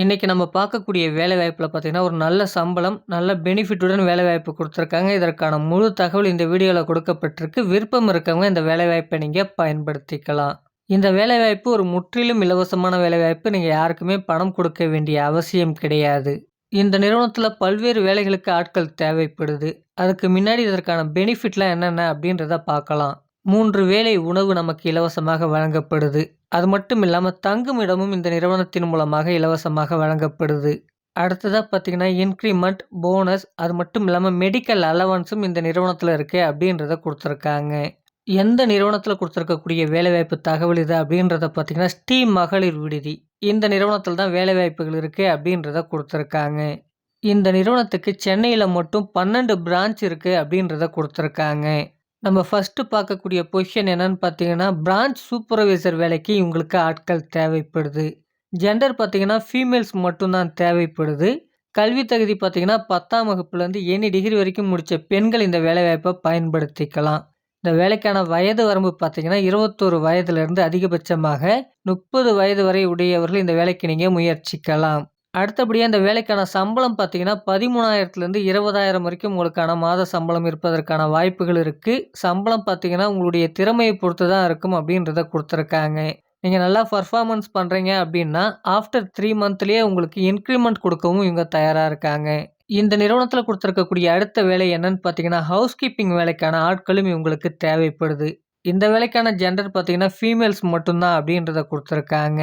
இன்றைக்கி நம்ம பார்க்கக்கூடிய வேலைவாய்ப்பில் பார்த்தீங்கன்னா, ஒரு நல்ல சம்பளம், நல்ல பெனிஃபிட்டுடன் வேலைவாய்ப்பு கொடுத்துருக்காங்க இதற்கான முழு தகவல் இந்த வீடியோவில் கொடுக்கப்பட்டிருக்கு. விருப்பம் இருக்கவங்க இந்த வேலைவாய்ப்பை நீங்கள் பயன்படுத்திக்கலாம். இந்த வேலைவாய்ப்பு ஒரு முற்றிலும் இலவசமான வேலைவாய்ப்பு. நீங்கள் யாருக்குமே பணம் கொடுக்க வேண்டிய அவசியம் கிடையாது. இந்த நிறுவனத்தில் பல்வேறு வேலைகளுக்கு ஆட்கள் தேவைப்படுது. அதுக்கு முன்னாடி இதற்கான பெனிஃபிட்லாம் என்னென்ன அப்படின்றத பார்க்கலாம். மூன்று வேலை உணவு நமக்கு இலவசமாக வழங்கப்படுது. அது மட்டும் இல்லாமல் தங்கும் இடமும் இந்த நிறுவனத்தின் மூலமாக இலவசமாக வழங்கப்படுது. அடுத்ததாக பார்த்தீங்கன்னா, இன்க்ரிமெண்ட் போனஸ் அது மட்டும் இல்லாமல் மெடிக்கல் அலவன்ஸும் இந்த நிறுவனத்தில் இருக்கு அப்படின்றத கொடுத்துருக்காங்க எந்த நிறுவனத்தில் கொடுத்துருக்கக்கூடிய வேலைவாய்ப்பு தகவல் இது அப்படின்றத பார்த்தீங்கன்னா, ஸ்ரீ மகளிர் விடுதி. இந்த நிறுவனத்தில் தான் வேலைவாய்ப்புகள் இருக்கு அப்படின்றத கொடுத்துருக்காங்க இந்த நிறுவனத்துக்கு சென்னையில் மட்டும் 12 பிரான்ச் இருக்குது அப்படின்றத கொடுத்துருக்காங்க நம்ம ஃபஸ்ட்டு பார்க்கக்கூடிய பொசிஷன் என்னன்னு பார்த்தீங்கன்னா, பிரான்ச் சூப்பர்வைசர் வேலைக்கு இவங்களுக்கு ஆட்கள் தேவைப்படுது. ஜெண்டர் பார்த்தீங்கன்னா, ஃபீமேல்ஸ் மட்டும்தான் தேவைப்படுது. கல்வி தகுதி பார்த்தீங்கன்னா, 10ஆம் வகுப்புலேருந்து ஏழு டிகிரி வரைக்கும் முடித்த பெண்கள் இந்த வேலைவாய்ப்பை பயன்படுத்திக்கலாம். இந்த வேலைக்கான வயது வரம்பு பார்த்தீங்கன்னா, இருபத்தோரு வயதுலேருந்து அதிகபட்சமாக 30 வயது வரை உடையவர்கள் இந்த வேலைக்கு நீங்கள் முயற்சிக்கலாம். அடுத்தபடியாக இந்த வேலைக்கான சம்பளம் பார்த்தீங்கன்னா, 13,000லேருந்து 20,000 வரைக்கும் உங்களுக்கான மாத சம்பளம் இருப்பதற்கான வாய்ப்புகள் இருக்குது சம்பளம் பார்த்தீங்கன்னா, உங்களுடைய திறமையை பொறுத்து தான் இருக்கும் அப்படின்றத கொடுத்துருக்காங்க நீங்கள் நல்லா பர்ஃபார்மன்ஸ் பண்ணுறீங்க அப்படின்னா, ஆஃப்டர் த்ரீ மந்த்லேயே உங்களுக்கு இன்க்ரிமெண்ட் கொடுக்கவும் இவங்க தயாராக இருக்காங்க. இந்த நிறுவனத்தில் கொடுத்துருக்கக்கூடிய அடுத்த வேலை என்னன்னு பார்த்தீங்கன்னா, ஹவுஸ் கீப்பிங் வேலைக்கான ஆட்களும் இவங்களுக்கு தேவைப்படுது. இந்த வேலைக்கான ஜெண்டர் பார்த்தீங்கன்னா, ஃபீமேல்ஸ் மட்டும்தான் அப்படின்றத கொடுத்துருக்காங்க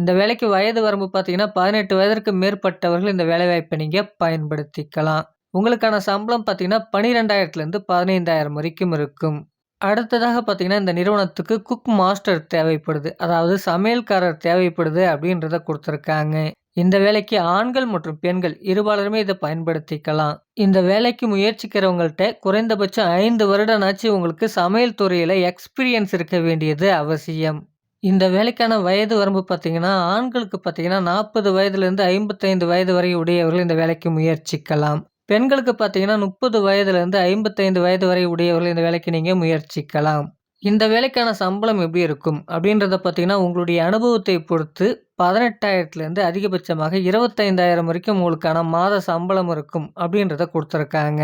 இந்த வேலைக்கு வயது வரம்பு பார்த்தீங்கன்னா, 18 வயதிற்கு மேற்பட்டவர்கள் இந்த வேலைவாய்ப்பை நீங்கள் பயன்படுத்திக்கலாம். உங்களுக்கான சம்பளம் பார்த்தீங்கன்னா, 12,000லேருந்து 15,000 வரைக்கும் இருக்கும். அடுத்ததாக பார்த்தீங்கன்னா, இந்த நிறுவனத்துக்கு குக் மாஸ்டர் தேவைப்படுது. அதாவது சமையல்காரர் தேவைப்படுது அப்படின்றத கொடுத்துருக்காங்க இந்த வேலைக்கு ஆண்கள் மற்றும் பெண்கள் இருபாலருமே இதை பயன்படுத்திக்கலாம். இந்த வேலைக்கு முயற்சிக்கிறவங்கள்ட்ட குறைந்தபட்சம் ஐந்து வருடம் ஆச்சு உங்களுக்கு சமையல் துறையில் எக்ஸ்பீரியன்ஸ் இருக்க வேண்டியது அவசியம். இந்த வேலைக்கான வயது வரம்பு பார்த்திங்கன்னா ஆண்களுக்கு பார்த்தீங்கன்னா 40 வயதிலிருந்து 55 வயது வரை உடையவர்கள் இந்த வேலைக்கு முயற்சிக்கலாம். பெண்களுக்கு பார்த்தீங்கன்னா, முப்பது வயதுலேருந்து ஐம்பத்தைந்து வயது வரை உடையவர்கள் இந்த வேலைக்கு நீங்கள் முயற்சிக்கலாம். இந்த வேலைக்கான சம்பளம் எப்படி இருக்கும் அப்படின்றத பார்த்தீங்கன்னா, உங்களுடைய அனுபவத்தை பொறுத்து 18,000லேருந்து அதிகபட்சமாக 25,000 வரைக்கும் உங்களுக்கான மாத சம்பளம் இருக்கும் அப்படின்றத கொடுத்துருக்காங்க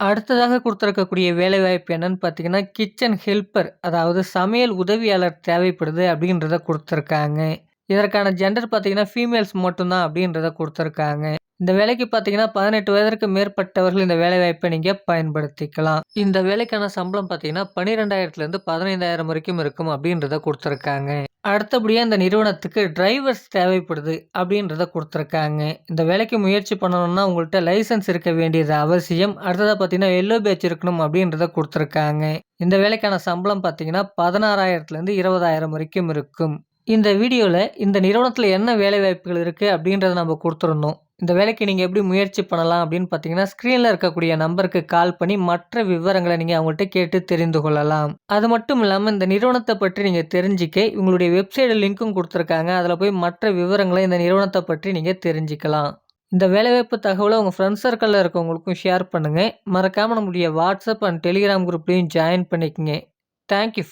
அடுத்ததாக கொடுத்துருக்கக்கூடிய வேலைவாய்ப்பு என்னன்னு பார்த்தீங்கன்னா, கிச்சன் ஹெல்ப்பர் அதாவது சமையல் உதவியாளர் தேவைப்படுது அப்படின்றத கொடுத்துருக்காங்க. இதற்கான ஜெண்டர் பார்த்தீங்கன்னா, ஃபீமேல்ஸ் மட்டும்தான் அப்படின்றத கொடுத்துருக்காங்க. இந்த வேலைக்கு பார்த்தீங்கன்னா, 18 வயதிற்கு மேற்பட்டவர்கள் இந்த வேலைவாய்ப்பை நீங்கள் பயன்படுத்திக்கலாம். இந்த வேலைக்கான சம்பளம் பார்த்தீங்கன்னா, 12,000லேருந்து 15,000 வரைக்கும் இருக்கும் அப்படின்றத கொடுத்துருக்காங்க. அடுத்தபடியாக இந்த நிறுவனத்துக்கு டிரைவர்ஸ் தேவைப்படுது அப்படின்றத கொடுத்துருக்காங்க இந்த வேலைக்கு முயற்சி பண்ணணும்னா உங்கள்கிட்ட லைசன்ஸ் இருக்க வேண்டியது அவசியம். அடுத்ததாக பார்த்தீங்கன்னா, எல்லோ பேட்ச் இருக்கணும் அப்படின்றத கொடுத்துருக்காங்க இந்த வேலைக்கான சம்பளம் பார்த்தீங்கன்னா, 16,000லேருந்து 20,000 வரைக்கும் இருக்கும். இந்த வீடியோவில் இந்த நிறுவனத்தில் என்ன வேலைவாய்ப்புகள் இருக்குது அப்படின்றத நம்ம கொடுத்துருந்தோம் இந்த வேலைக்கு நீங்கள் எப்படி முயற்சி பண்ணலாம் அப்படின்னு பார்த்தீங்கன்னா, ஸ்க்ரீனில் இருக்கக்கூடிய நம்பருக்கு கால் பண்ணி மற்ற விவரங்களை நீங்கள் அவங்கள்ட்ட கேட்டு தெரிந்து கொள்ளலாம். அது மட்டும் இல்லாமல் இந்த நிறுவனத்தை பற்றி நீங்கள் தெரிஞ்சிக்க இவங்களுடைய வெப்சைட் லிங்க்கும் கொடுத்துருக்காங்க அதில் போய் மற்ற விவரங்களை இந்த நிறுவனத்தை பற்றி நீங்கள் தெரிஞ்சுக்கலாம். இந்த வேலைவாய்ப்பு தகவலை உங்கள் ஃப்ரெண்ட்ஸ் சர்க்கிளில் இருக்கவங்களுக்கும் ஷேர் பண்ணுங்கள் மறக்காமல் நம்முடைய வாட்ஸ்அப் அண்ட் டெலிகிராம் குரூப்லேயும் ஜாயின் பண்ணிக்கங்க. Thank you